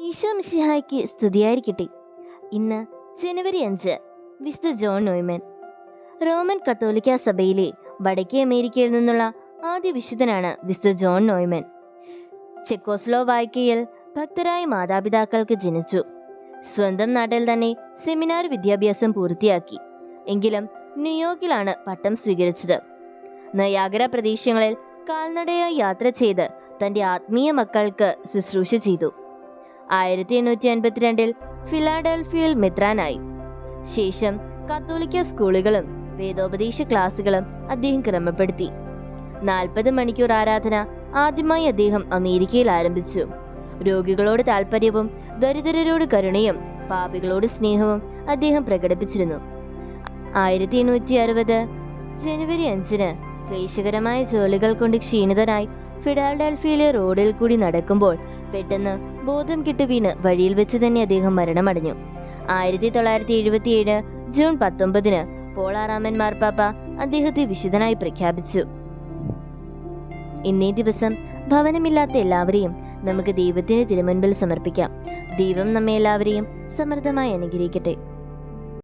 ഈശോ മിശിഹായ്ക്ക് സ്തുതിയായിരിക്കട്ടെ. ഇന്ന് ജനുവരി അഞ്ച് വിശുദ്ധ ജോൺ നോയ്മൻ. റോമൻ കത്തോലിക്ക സഭയിലെ വടക്കേ അമേരിക്കയിൽ നിന്നുള്ള ആദ്യ വിശുദ്ധനാണ് വിശുദ്ധ ജോൺ നോയ്മൻ. ചെക്കോസ്ലോവായ്ക്കയിൽ ഭക്തരായ മാതാപിതാക്കൾക്ക് ജനിച്ചു. സ്വന്തം നാട്ടിൽ തന്നെ സെമിനാർ വിദ്യാഭ്യാസം പൂർത്തിയാക്കി. എങ്കിലും ന്യൂയോർക്കിലാണ് പട്ടം സ്വീകരിച്ചത്. നയാഗര പ്രദേശങ്ങളിൽ കാൽനടയായി യാത്ര ചെയ്ത് തന്റെ ആത്മീയ മക്കൾക്ക് ശുശ്രൂഷ ചെയ്തു. ആയിരത്തി എണ്ണൂറ്റി അൻപത്തിരണ്ടിൽ ഫിലാഡൽഫിയയിൽ മെത്രാനായി. ശേഷം കത്തോലിക്ക സ്കൂളുകളും വേദോപദേശ ക്ലാസുകളും അദ്ദേഹം ക്രമപ്പെടുത്തി. നാൽപ്പത് മണിക്കൂർ ആരാധന ആദ്യമായി അദ്ദേഹം അമേരിക്കയിൽ ആരംഭിച്ചു. രോഗികളോട് താല്പര്യവും ദരിദ്രരോട് കരുണയും പാപികളോട് സ്നേഹവും അദ്ദേഹം പ്രകടിപ്പിച്ചിരുന്നു. ആയിരത്തി എണ്ണൂറ്റി അറുപത് ജനുവരി അഞ്ചിന് ക്ലേശകരമായ ജോലികൾ കൊണ്ട് ക്ഷീണിതനായി ഫിഡാൽഡൽഫിയിലെ റോഡിൽ കൂടി നടക്കുമ്പോൾ പെട്ടെന്ന് ബോധം കിട്ടു വീണ് വഴിയിൽ വെച്ച് തന്നെ അദ്ദേഹം മരണമടഞ്ഞു. ആയിരത്തി തൊള്ളായിരത്തി എഴുപത്തിയേഴ് ജൂൺ പത്തൊമ്പതിന് പോളാറാമൻ മാർപ്പാപ്പ അദ്ദേഹത്തെ വിശുദ്ധനായി പ്രഖ്യാപിച്ചു. ഇന്നേ ദിവസം ഭവനമില്ലാത്ത എല്ലാവരെയും നമുക്ക് ദൈവത്തിന് തിരുമുൻപിൽ സമർപ്പിക്കാം. ദൈവം നമ്മെ എല്ലാവരെയും സമൃദ്ധമായി അനുഗ്രഹിക്കട്ടെ.